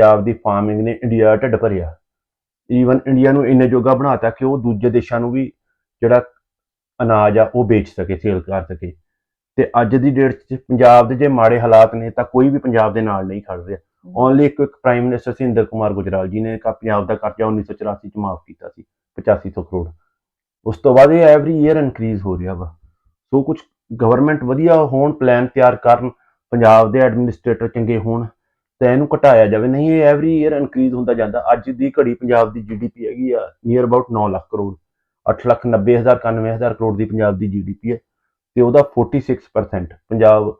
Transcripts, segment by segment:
ਪੰਜਾਬ ਦੀ ਫਾਰਮਿੰਗ ਨੇ ਇੰਡੀਆ ਢਿੱਡ ਭਰਿਆ। ਈਵਨ ਇੰਡੀਆ ਨੂੰ ਇੰਨੇ ਜੋਗਾ ਬਣਾਤਾ ਕਿ ਉਹ ਦੂਜੇ ਦੇਸ਼ਾਂ ਨੂੰ ਵੀ ਜਿਹੜਾ ਅਨਾਜ ਆ, ਉਹ ਵੇਚ ਸਕੇ ਸੇਲ ਕਰ ਸਕੇ। ਤੇ ਅੱਜ ਦੀ ਡੇਟ 'ਚ ਪੰਜਾਬ ਦੇ ਜੇ ਮਾੜੇ ਹਾਲਾਤ ਨੇ, ਤਾਂ ਕੋਈ ਵੀ ਪੰਜਾਬ ਦੇ ਨਾਲ ਨਹੀਂ ਖੜ ਰਿਹਾ। ਓਨਲੀ ਇੱਕ ਇੱਕ ਪ੍ਰਾਈਮ ਮਿਨਿਸਟਰ ਸਿੰਦਰ ਕੁਮਾਰ ਗੁਜਰਾਲ ਜੀ ਨੇ ਕਾ ਪੰਜਾਬ ਦਾ ਕਰਜ਼ਾ 1984 ਚ ਮਾਫ ਕੀਤਾ ਸੀ 8500 ਕਰੋੜ। ਉਸ ਤੋਂ ਬਾਅਦ ਇਹ ਐਵਰੀ ਈਅਰ ਇਨਕਰੀਜ਼ ਹੋ ਰਿਹਾ ਵਾ। ਸੋ ਕੁਝ ਗਵਰਨਮੈਂਟ ਵਧੀਆ ਹੋਣ ਪਲਾਨ ਤਿਆਰ ਕਰਨ, ਪੰਜਾਬ ਦੇ ਐਡਮਿਨਿਸਟ੍ਰੇਟਰ ਚੰਗੇ ਹੋਣ ਤਾਂ ਇਹਨੂੰ ਘਟਾਇਆ ਜਾਵੇ। ਨਹੀਂ, ਇਹ ਐਵਰੀ ਈਅਰ ਇਨਕਰੀਜ਼ ਹੁੰਦਾ ਜਾਂਦਾ। ਅੱਜ ਦੀ ਘੜੀ ਪੰਜਾਬ ਦੀ ਜੀਡੀਪੀ ਹੈਗੀ ਆ ਨੀਅਰ ਅਬਾਊਟ 9 ਲੱਖ ਕਰੋੜ। 8 ਲੱਖ 90 ਹਜ਼ਾਰ 91 ਹਜ਼ਾਰ ਕਰੋੜ ਦੀ ਪੰਜਾਬ ਦੀ ਜੀਡੀਪੀ ਹੈ ਤੇ ਉਹਦਾ 46% ਪੰਜਾਬ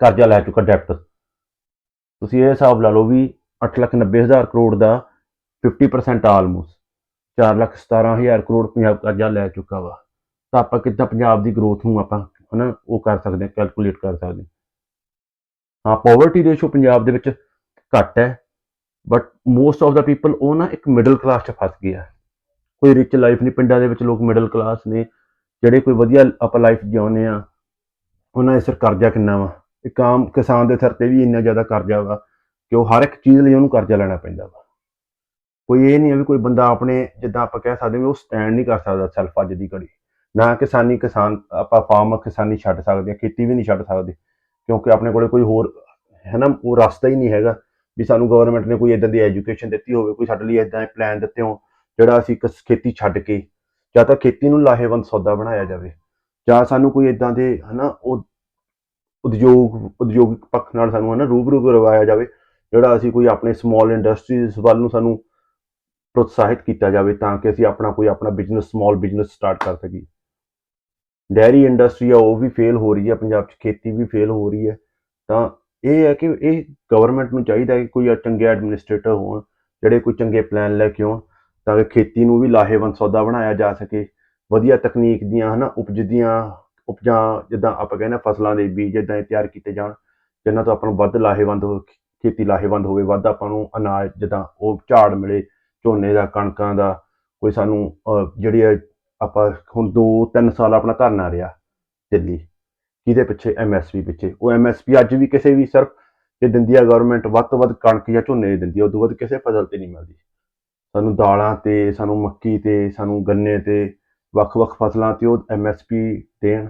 ਕਰਜ਼ਾ ਲੈ ਚੁੱਕਾ ਡੈਪਟ ਤੁਸੀਂ ਇਹ ਹਿਸਾਬ ਲਾ ਲਓ ਵੀ 8 ਲੱਖ 90 ਹਜ਼ਾਰ ਕਰੋੜ ਦਾ 50% ਆਲਮੋਸਟ 4 ਲੱਖ 17 ਹਜ਼ਾਰ ਕਰੋੜ ਪੰਜਾਬ ਕਰਜ਼ਾ ਲੈ ਚੁੱਕਾ ਵਾ। ਤਾਂ ਆਪਾਂ ਕਿੱਦਾਂ ਪੰਜਾਬ ਦੀ ਗਰੋਥ ਨੂੰ ਆਪਾਂ ਹਨਾ ਉਹ ਕਰ ਸਕਦੇ ਹਾਂ ਕੈਲਕੂਲੇਟ ਕਰ ਸਕਦੇ ਹਾਂ। ਹਾਂ ਪਾਵਰਟੀ ਰੇਸ਼ੋ ਪੰਜਾਬ ਦੇ ਵਿੱਚ ਘੱਟ ਹੈ। But most of the people ਉਹ ਨਾ ਇੱਕ ਮਿਡਲ ਕਲਾਸ 'ਚ ਫਸ ਗਿਆ ਕੋਈ ਰਿਚ ਲਾਈਫ ਨਹੀਂ, ਪਿੰਡਾਂ ਦੇ ਵਿੱਚ ਲੋਕ ਮਿਡਲ ਕਲਾਸ ਨੇ। ਜਿਹੜੇ ਕੋਈ ਵਧੀਆ ਆਪਾਂ ਲਾਈਫ ਜਿਉਂਦੇ ਆ, ਉਹਨਾਂ ਦੇ ਸਿਰ ਕਰਜ਼ਾ ਕਿੰਨਾ ਵਾ। ਇੱਕ ਆਮ ਕਿਸਾਨ ਦੇ ਸਿਰ ਤੇ ਵੀ ਇੰਨਾ ਜ਼ਿਆਦਾ ਕਰਜ਼ਾ ਵਾ ਕਿ ਉਹ ਹਰ ਇੱਕ ਚੀਜ਼ ਲਈ ਉਹਨੂੰ ਕਰਜ਼ਾ ਲੈਣਾ ਪੈਂਦਾ ਵਾ। ਕੋਈ ਇਹ ਨਹੀਂ ਹੈ ਵੀ ਕੋਈ ਬੰਦਾ ਆਪਣੇ, ਜਿੱਦਾਂ ਆਪਾਂ ਕਹਿ ਸਕਦੇ ਵੀ ਉਹ ਸਟੈਂਡ ਨਹੀਂ ਕਰ ਸਕਦਾ ਸੈਲਫ ਅੱਜ ਦੀ ਘੜੀ। ਨਾ ਕਿਸਾਨੀ ਕਿਸਾਨ, ਆਪਾਂ ਫਾਰਮ ਕਿਸਾਨੀ ਛੱਡ ਸਕਦੇ ਹਾਂ ਖੇਤੀ ਵੀ ਨਹੀਂ ਛੱਡ ਸਕਦੇ। ਕਿਉਂਕਿ ਆਪਣੇ ਕੋਲੇ ਕੋਈ ਹੋਰ ਹੈ ਨਾ ਉਹ ਰਸਤਾ ਹੀ ਨਹੀਂ ਹੈਗਾ। ਵੀ ਸਾਨੂੰ ਗਵਰਨਮੈਂਟ ਨੇ ਕੋਈ ਇਦਾਂ ਦੀ ਐਜੂਕੇਸ਼ਨ ਦਿੱਤੀ ਹੋਵੇ, ਕੋਈ ਸਾਡੇ ਲਈ ਇਦਾਂ ਦੇ ਪਲਾਨ ਦਿੱਤੇ ਹੋਣ, ਜਿਹੜਾ ਅਸੀਂ ਕਿਸ ਖੇਤੀ ਛੱਡ ਕੇ ਜਾਂ ਤਾਂ ਖੇਤੀ ਨੂੰ ਲਾਹੇਵੰਦ ਸੌਦਾ ਬਣਾਇਆ ਜਾਵੇ ਜਾਂ ਸਾਨੂੰ ਕੋਈ ਇਦਾਂ ਦੇ ਹਨਾ, ਉਹ ਉਦਯੋਗ ਉਦਯੋਗਿਕ ਪੱਖ ਨਾਲ ਸਾਨੂੰ ਹਨਾ ਰੂਬਰੂ ਕਰਵਾਇਆ ਜਾਵੇ, ਜਿਹੜਾ ਅਸੀਂ ਕੋਈ ਆਪਣੇ ਸਮਾਲ ਇੰਡਸਟਰੀਜ਼ ਵੱਲ ਨੂੰ ਸਾਨੂੰ ਪ੍ਰੋਤਸਾਹਿਤ ਕੀਤਾ ਜਾਵੇ ਤਾਂ ਕਿ ਅਸੀਂ ਆਪਣਾ ਕੋਈ ਆਪਣਾ ਬਿਜ਼ਨਸ ਸਮਾਲ ਬਿਜ਼ਨਸ ਸਟਾਰਟ ਕਰ ਸਕੀਏ। ਡੈਰੀ ਇੰਡਸਟਰੀ ਆ, ਉਹ ਵੀ ਫੇਲ ਹੋ ਰਹੀ ਹੈ ਪੰਜਾਬ 'ਚ ਖੇਤੀ ਵੀ ਫੇਲ ਹੋ ਰਹੀ ਹੈ ਤਾਂ ਇਹ ਹੈ ਕਿ ਇਹ ਗਵਰਨਮੈਂਟ ਨੂੰ ਚਾਹੀਦਾ ਹੈ ਕਿ ਕੋਈ ਚੰਗੇ ਐਡਮਿਨਿਸਟ੍ਰੇਟਰ ਹੋਣ, ਜਿਹੜੇ ਕੋਈ ਚੰਗੇ ਪਲਾਨ ਲੈ ਕੇ ਆਉਣ, ਤਾਂ ਕਿ ਖੇਤੀ ਨੂੰ ਵੀ ਲਾਹੇਵੰਦ ਸੌਦਾ ਬਣਾਇਆ ਜਾ ਸਕੇ। ਵਧੀਆ ਤਕਨੀਕ ਦੀਆਂ ਹਨਾ ਉਪਜ ਦੀਆਂ ਉਪਜਾਂ, ਜਿੱਦਾਂ ਆਪਾਂ ਕਹਿੰਦੇ ਫਸਲਾਂ ਦੇ ਬੀਜ ਜਿੱਦਾਂ ਇਹ ਤਿਆਰ ਕੀਤੇ ਜਾਣ ਜਿਨ੍ਹਾਂ ਤੋਂ ਆਪਾਂ ਨੂੰ ਵੱਧ ਲਾਹੇਵੰਦ ਹੋ, ਖੇਤੀ ਲਾਹੇਵੰਦ ਹੋਵੇ, ਵੱਧ ਆਪਾਂ ਨੂੰ ਅਨਾਜ ਜਿੱਦਾਂ ਉਹ ਝਾੜ ਮਿਲੇ, ਝੋਨੇ ਦਾ, ਕਣਕਾਂ ਦਾ, ਕੋਈ ਸਾਨੂੰ ਜਿਹੜੀ ਹੈ ਆਪਾਂ ਹੁਣ 2-3 ਸਾਲ ਆਪਣਾ ਧਰਨਾ ਰਿਹਾ ਦਿੱਲੀ। ਕਿਹਦੇ ਪਿੱਛੇ? ਐਮਐਸਪੀ ਪਿੱਛੇ। ਉਹ ਐਮਐਸਪੀ ਅੱਜ ਵੀ ਕਿਸੇ ਵੀ ਸਿਰਫ ਜੇ ਦਿੰਦੀ ਆ ਗਵਰਨਮੈਂਟ ਵੱਧ ਤੋਂ ਵੱਧ ਕਣਕ ਜਾਂ ਝੋਨੇ ਦੀ ਦਿੰਦੀ ਆ ਉਦੋਂ ਵੱਧ ਕਿਸੇ ਫਸਲ ਤੇ ਨਹੀਂ ਮਿਲਦੀ। ਸਾਨੂੰ ਦਾਲਾਂ ਤੇ ਸਾਨੂੰ ਮੱਕੀ ਤੇ ਸਾਨੂੰ ਗੰਨੇ ਤੇ ਵੱਖ-ਵੱਖ ਫਸਲਾਂ ਤੇ ਉਹ ਐਮਐਸਪੀ ਦੇਣ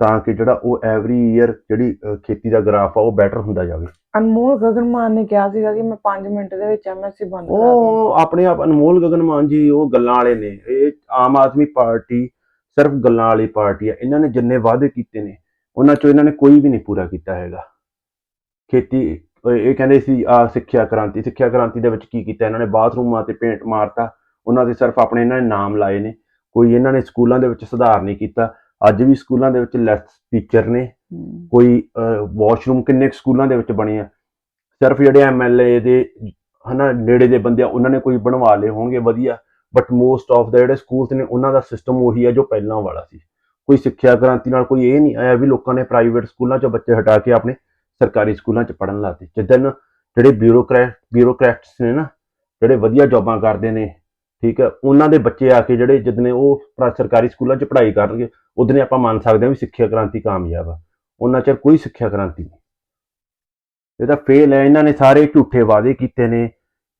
ਤਾਂ ਕਿ ਜਿਹੜਾ ਉਹ ਐਵਰੀ ਈਅਰ ਜਿਹੜੀ ਖੇਤੀ ਦਾ ਗ੍ਰਾਫ ਆ ਉਹ ਬੈਟਰ ਹੁੰਦਾ ਜਾਵੇ। ਅਨਮੋਲ ਗਗਨਮਾਨ ਨੇ ਕਿਹਾ ਸੀਗਾ ਕਿ ਮੈਂ 5 ਮਿੰਟ ਦੇ ਵਿੱਚ ਐਮਐਸਸੀ ਬੰਦ ਕਰਾ ਉਹ ਆਪਣੇ ਆਪ ਅਨਮੋਲ ਗਗਨ ਮਾਨ ਜੀ ਉਹ ਗੱਲਾਂ ਵਾਲੇ ਨੇ। ਇਹ ਆਮ ਆਦਮੀ ਪਾਰਟੀ ਸਿਰਫ ਗੱਲਾਂ ਵਾਲੀ ਪਾਰਟੀ ਆ। ਇਹਨਾਂ ਨੇ ਜਿੰਨੇ ਵਾਅਦੇ ਕੀਤੇ ਨੇ ਉਹਨਾਂ ਚੋਂ ਇਹਨਾਂ ਨੇ ਕੋਈ ਵੀ ਨਹੀਂ ਪੂਰਾ ਕੀਤਾ ਹੈਗਾ। ਖੇਤੀ ਇਹ ਕਹਿੰਦੇ ਸੀ ਆ ਸਿੱਖਿਆ ਕ੍ਰਾਂਤੀ ਸਿੱਖਿਆ ਕ੍ਰਾਂਤੀ ਦੇ ਵਿੱਚ ਕੀ ਕੀਤਾ? ਇਹਨਾਂ ਨੇ ਬਾਥਰੂਮਾਂ ਤੇ ਪੇਂਟ ਮਾਰਤਾ। ਉਹਨਾਂ ਦੇ ਸਿਰਫ ਆਪਣੇ ਇਹਨਾਂ ਨੇ ਨਾਮ ਲਾਏ ਨੇ। ਕੋਈ ਇਹਨਾਂ ਨੇ ਸਕੂਲਾਂ ਦੇ ਵਿੱਚ ਸੁਧਾਰ ਨਹੀਂ ਕੀਤਾ। ਅੱਜ ਵੀ ਸਕੂਲਾਂ ਦੇ ਵਿੱਚ ਲੈਸ ਟੀਚਰ ਨੇ। ਕੋਈ ਵਾਸ਼ਰੂਮ ਕਿੰਨੇ ਸਕੂਲਾਂ ਦੇ ਵਿੱਚ ਬਣੇ ਆ। ਸਿਰਫ ਜਿਹੜੇ ਐਮਐਲਏ ਦੇ ਹਨਾ ਨੇੜੇ ਦੇ ਬੰਦੇ ਆ ਉਹਨਾਂ ਨੇ ਕੋਈ ਬਣਵਾ ਲਏ ਹੋਣਗੇ ਵਧੀਆ। ਬਟ ਮੋਸਟ ਆਫ ਦਾ ਜਿਹੜੇ ਸਕੂਲਸ ਨੇ ਉਹਨਾਂ ਦਾ ਸਿਸਟਮ ਉਹੀ ਆ ਜੋ ਪਹਿਲਾਂ ਵਾਲਾ ਸੀ। ਕੋਈ ਸਿੱਖਿਆ ਕ੍ਰਾਂਤੀ ਨਾਲ ਕੋਈ ਇਹ ਨਹੀਂ ਆਇਆ ਵੀ ਲੋਕਾਂ ਨੇ ਪ੍ਰਾਈਵੇਟ ਸਕੂਲਾਂ 'ਚੋਂ ਬੱਚੇ ਹਟਾ ਕੇ ਆਪਣੇ ਸਰਕਾਰੀ ਸਕੂਲਾਂ 'ਚ ਪੜਨ ਲਾਤੇ ਜਿੱਦਨ ਜਿਹੜੇ ਬਿਊਰੋਕਰੈਟ ਬਿਊਰੋਕਰੈਟਸ ਨੇ ਨਾ, ਜਿਹੜੇ ਵਧੀਆ ਜੌਬਾਂ ਕਰਦੇ ਨੇ, ਠੀਕ ਹੈ, ਉਹਨਾਂ ਦੇ ਬੱਚੇ ਆ ਕੇ ਜਿਹੜੇ ਜਿੱਦਨੇ ਉਹ ਸਰਕਾਰੀ ਸਕੂਲਾਂ 'ਚ ਪੜ੍ਹਾਈ ਕਰਨਗੇ ਉਦਨੇ ਆਪਾਂ ਮੰਨ ਸਕਦੇ ਹਾਂ ਵੀ ਸਿੱਖਿਆ ਕ੍ਰਾਂਤੀ ਕਾਮਯਾਬ ਆ। ਉਹਨਾਂ 'ਚ ਕੋਈ ਸਿੱਖਿਆ ਕ੍ਰਾਂਤੀ ਨਹੀਂ। ਇਹ ਤਾਂ ਫੇਲ ਹੈ, ਇਹਨਾਂ ਨੇ ਸਾਰੇ ਝੂਠੇ ਵਾਅਦੇ ਕੀਤੇ ਨੇ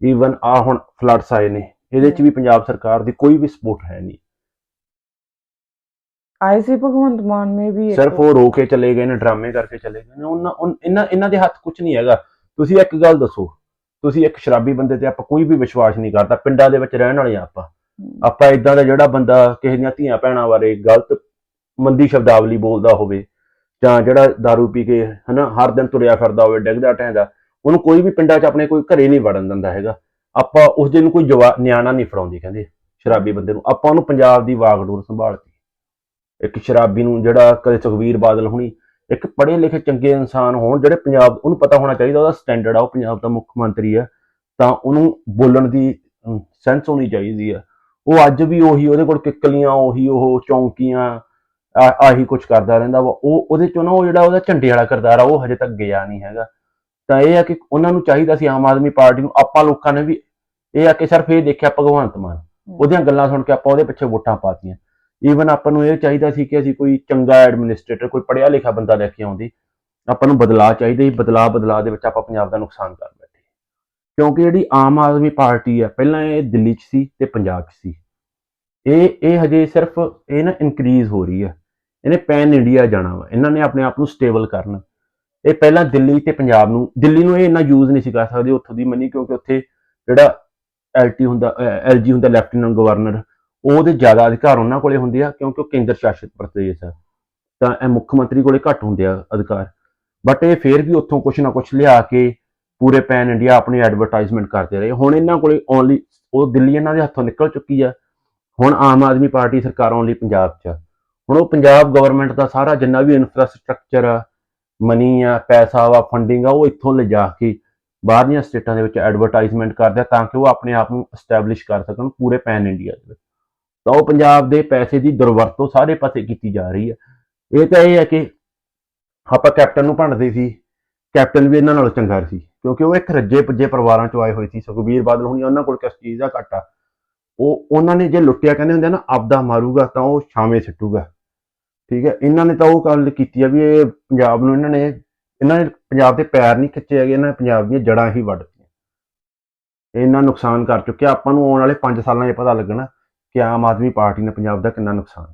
ਈਵਨ ਆ ਹੁਣ ਫਲੱਡਸ ਆਏ ਨੇ, ਇਹਦੇ 'ਚ ਵੀ ਪੰਜਾਬ ਸਰਕਾਰ ਦੀ ਕੋਈ ਵੀ ਸਪੋਰਟ ਹੈ ਨਹੀਂ। ਆਏ ਸੀ ਭਗਵੰਤ ਮਾਨ ਮੇ ਵੀ ਇੱਕ- ਸਿਰਫ ਉਹ ਰੋ ਕੇ ਚਲੇ ਗਏ ਨੇ ਡਰਾਮੇ ਕਰਕੇ ਚਲੇ ਗਏ ਨੇ। ਉਹਨਾਂ ਉਨ- ਇਹਨਾਂ ਇਹਨਾਂ ਦੇ ਹੱਥ ਕੁਝ ਨਹੀਂ ਹੈਗਾ। ਤੁਸੀਂ ਇੱਕ ਗੱਲ ਦੱਸੋ ਤੁਸੀਂ ਇੱਕ ਸ਼ਰਾਬੀ ਬੰਦੇ ਤੇ ਆਪਾਂ ਕੋਈ ਵੀ ਵਿਸ਼ਵਾਸ ਨਹੀਂ ਕਰਦਾ ਪਿੰਡਾਂ ਦੇ ਵਿੱਚ ਰਹਿਣ ਵਾਲੇ ਆ ਆਪਾਂ। ਆਪਾਂ ਇਦਾਂ ਦਾ ਜਿਹੜਾ ਬੰਦਾ ਕਿਸੇ ਦੀਆਂ ਧੀਆਂ ਭੈਣਾਂ ਬਾਰੇ ਗਲਤ ਮੰਦੀ ਸ਼ਬਦਾਵਲੀ ਬੋਲਦਾ ਹੋਵੇ ਜਾਂ ਜਿਹੜਾ दारू ਪੀ ਕੇ ਹਨਾ ਹਰ ਦਿਨ ਤੁਰਿਆ ਫਿਰਦਾ ਹੋਵੇ ਡਿੱਗਦਾ ਟਹਿੰਦਾ ਉਹਨੂੰ ਕੋਈ ਵੀ ਪਿੰਡਾਂ 'ਚ ਆਪਣੇ ਕੋਈ ਘਰੇ ਨਹੀਂ ਵੜਨ ਦਿੰਦਾ ਹੈਗਾ। ਆਪਾਂ ਉਸ ਦਿਨ ਕੋਈ ਜਵਾ ਨਿਆਣਾ ਨਹੀਂ ਫੜਾਉਂਦੀ ਕਹਿੰਦੇ ਸ਼ਰਾਬੀ ਬੰਦੇ ਨੂੰ। ਆਪਾਂ ਉਹਨੂੰ ਪੰਜਾਬ ਦੀ ਵਾਗਡੋਰ ਸੰਭਾਲਤੀ। ਇੱਕ ਸ਼ਰਾਬੀ ਨੂੰ ਜਿਹੜਾ ਕਦੇ ਸੁਖਵੀਰ ਬਾਦਲ ਹੁਣੀ ਇੱਕ ਪੜ੍ਹੇ ਲਿਖੇ ਚੰਗੇ ਇਨਸਾਨ ਹੋਣ ਜਿਹੜੇ ਪੰਜਾਬ ਉਹਨੂੰ ਪਤਾ ਹੋਣਾ ਚਾਹੀਦਾ ਉਹਦਾ ਸਟੈਂਡਰਡ ਆ ਉਹ ਪੰਜਾਬ ਦਾ ਮੁੱਖ ਮੰਤਰੀ ਆ ਤਾਂ ਉਹਨੂੰ ਬੋਲਣ ਦੀ ਸੈਂਸ ਹੋਣੀ ਚਾਹੀਦੀ ਆ। ਉਹ ਅੱਜ ਵੀ ਉਹੀ ਉਹਦੇ ਕੋਲ ਕਿੱਕਲੀਆਂ ਉਹੀ ਉਹ ਚੌਂਕੀਆਂ ਆਹੀ ਕੁਝ ਕਰਦਾ ਰਹਿੰਦਾ ਵਾ। ਉਹ ਉਹਦੇ ਚੋਂ ਨਾ ਉਹ ਜਿਹੜਾ ਉਹਦਾ ਝੰਡੇ ਵਾਲਾ ਕਿਰਦਾਰ ਆ ਉਹ ਹਜੇ ਤੱਕ ਗਿਆ ਨਹੀਂ ਹੈਗਾ। ਤਾਂ ਇਹ ਆ ਕਿ ਉਹਨਾਂ ਨੂੰ ਚਾਹੀਦਾ ਸੀ ਆਮ ਆਦਮੀ ਪਾਰਟੀ ਨੂੰ ਆਪਾਂ ਲੋਕਾਂ ਨੇ ਵੀ ਇਹ ਆ ਕਿ ਸਿਰਫ ਇਹ ਦੇਖਿਆ ਭਗਵੰਤ ਮਾਨ। ਉਹਦੀਆਂ ਗੱਲਾਂ ਸੁਣ ਕੇ ਆਪਾਂ ਉਹਦੇ ਪਿੱਛੇ ਵੋਟਾਂ ਪਾਤੀਆਂ। ਈਵਨ ਆਪਾਂ ਨੂੰ ਇਹ ਚਾਹੀਦਾ ਸੀ ਕਿ ਅਸੀਂ ਕੋਈ ਚੰਗਾ ਐਡਮਿਨਿਸਟ੍ਰੇਟਰ ਕੋਈ ਪੜ੍ਹਿਆ ਲਿਖਿਆ ਬੰਦਾ ਲੈ ਕੇ ਆਉਂਦੇ, ਆਪਾਂ ਨੂੰ ਬਦਲਾਅ ਚਾਹੀਦਾ ਸੀ, ਬਦਲਾਅ ਬਦਲਾਅ ਦੇ ਵਿੱਚ ਆਪਾਂ ਪੰਜਾਬ ਦਾ ਨੁਕਸਾਨ ਕਰ ਬੈਠੇ। ਕਿਉਂਕਿ ਜਿਹੜੀ ਆਮ ਆਦਮੀ ਪਾਰਟੀ ਆ, ਪਹਿਲਾਂ ਇਹ ਦਿੱਲੀ 'ਚ ਸੀ ਤੇ ਪੰਜਾਬ 'ਚ ਸੀ। ਇਹ ਇਹ ਹਜੇ ਸਿਰਫ ਇਹ ਨਾ ਇਨਕਰੀਜ਼ ਹੋ ਰਹੀ ਹੈ ਇਹਨੇ ਪੈਨ ਇੰਡੀਆ ਜਾਣਾ ਵਾ। ਇਹਨਾਂ ਨੇ ਆਪਣੇ ਆਪ ਨੂੰ ਸਟੇਬਲ ਕਰਨਾ। ਇਹ ਪਹਿਲਾਂ ਦਿੱਲੀ ਤੇ ਪੰਜਾਬ ਨੂੰ, ਦਿੱਲੀ ਨੂੰ ਇਹ ਇੰਨਾ ਯੂਜ਼ ਨਹੀਂ ਸੀ ਕਰ ਸਕਦੇ ਉੱਥੋਂ ਦੀ ਮਨੀ ਕਿਉਂਕਿ ਉੱਥੇ ਜਿਹੜਾ ਐਲਟੀ ਹੁੰਦਾ ਐਲਜੀ ਹੁੰਦਾ ਲੈਫਟੀਨੈਂਟ ਗਵਰਨਰ ਉਹਦੇ ਜ਼ਿਆਦਾ ਅਧਿਕਾਰ ਉਹਨਾਂ ਕੋਲੇ ਹੁੰਦੇ ਆ, ਕਿਉਂਕਿ ਉਹ ਕੇਂਦਰ ਸ਼ਾਸਿਤ ਪ੍ਰਦੇਸ਼ ਆ ਤਾਂ ਇਹ ਮੁੱਖ ਮੰਤਰੀ ਕੋਲੇ ਘੱਟ ਹੁੰਦੇ ਆ ਅਧਿਕਾਰ। ਬਟ ਇਹ ਫੇਰ ਵੀ ਉੱਥੋਂ ਕੁਛ ਨਾ ਕੁਛ ਲਿਆ ਕੇ ਪੂਰੇ ਪੈਨ ਇੰਡੀਆ ਆਪਣੀ ਐਡਵਰਟਾਈਜ਼ਮੈਂਟ ਕਰਦੇ ਰਹੇ। ਹੁਣ ਇਹਨਾਂ ਕੋਲੇ ਓਨਲੀ ਉਹ ਦਿੱਲੀ ਇਹਨਾਂ ਦੇ ਹੱਥੋਂ ਨਿਕਲ ਚੁੱਕੀ ਆ। ਹੁਣ ਆਮ ਆਦਮੀ ਪਾਰਟੀ ਸਰਕਾਰ ਓਨਲੀ ਪੰਜਾਬ 'ਚ ਆ। ਹੁਣ ਉਹ ਪੰਜਾਬ ਗਵਰਨਮੈਂਟ ਦਾ ਸਾਰਾ ਜਿੰਨਾ ਵੀ ਇਨਫਰਾਸਟ੍ਰਕਚਰ ਆ ਮਨੀ ਆ, ਪੈਸਾ ਵਾ ਫੰਡਿੰਗ ਆ, ਉਹ ਇੱਥੋਂ ਲਿਜਾ ਕੇ ਬਾਹਰਲੀਆਂ ਸਟੇਟਾਂ ਦੇ ਵਿੱਚ ਐਡਵਰਟਾਈਜ਼ਮੈਂਟ ਕਰਦੇ ਆ ਤਾਂ ਕਿ ਉਹ ਆਪਣੇ ਆਪ ਨੂੰ ਐਸਟੈਬਲਿਸ਼ ਕਰ ਸਕਣ ਪੂਰੇ ਪੈਨ ਇੰਡੀਆ ਦੇ ਵਿੱਚ। ਤਾਂ ਉਹ ਪੰਜਾਬ ਦੇ ਪੈਸੇ ਦੀ ਦੁਰਵਰਤੋਂ ਸਾਰੇ ਪਾਸੇ ਕੀਤੀ ਜਾ ਰਹੀ ਹੈ। ਇਹ ਤਾਂ ਇਹ ਹੈ ਕਿ ਆਪਾਂ ਕੈਪਟਨ ਨੂੰ ਭੰਡਦੇ ਸੀ, ਕੈਪਟਨ ਵੀ ਇਹਨਾਂ ਨਾਲੋਂ ਚੰਗਾ ਸੀ, ਕਿਉਂਕਿ ਉਹ ਇੱਕ ਰੱਜੇ ਪੁੱਜੇ ਪਰਿਵਾਰਾਂ ਚੋਂ ਆਏ ਹੋਏ ਸੀ, ਸੁਖਬੀਰ ਬਾਦਲ ਹੁਣੀ ਉਹਨਾਂ ਕੋਲ ਕਿਸ ਚੀਜ਼ ਦਾ ਘਾਟਾ। ਉਹ, ਉਹਨਾਂ ਨੇ ਜੇ ਲੁੱਟਿਆ ਕਹਿੰਦੇ ਹੁੰਦੇ ਆ ਨਾ, ਆਪਦਾ ਮਾਰੂਗਾ ਤਾਂ ਉਹ ਛਾਵੇਂ ਸਿੱਟੂਗਾ। ਠੀਕ ਹੈ, ਇਹਨਾਂ ਨੇ ਤਾਂ ਉਹ ਗੱਲ ਕੀਤੀ ਆ ਵੀ ਇਹ ਪੰਜਾਬ ਨੂੰ ਇਹਨਾਂ ਨੇ ਇਹਨਾਂ ਨੇ ਪੰਜਾਬ ਦੇ ਪੈਰ ਨਹੀਂ ਖਿੱਚੇ ਹੈਗੇ, ਇਹਨਾਂ ਨੇ ਪੰਜਾਬ ਦੀਆਂ ਜੜਾਂ ਹੀ ਵੱਢਤੀਆਂ। ਇਹ ਇੰਨਾ ਨੁਕਸਾਨ ਕਰ ਚੁੱਕਿਆ, ਆਪਾਂ ਨੂੰ ਆਉਣ ਵਾਲੇ 5 ਸਾਲਾਂ 'ਚ ਪਤਾ ਲੱਗਣਾ। ਕਿ ਆਮ ਆਦਮੀ ਪਾਰਟੀ ਨੇ ਪੰਜਾਬ ਦਾ ਕਿੰਨਾ ਨੁਕਸਾਨ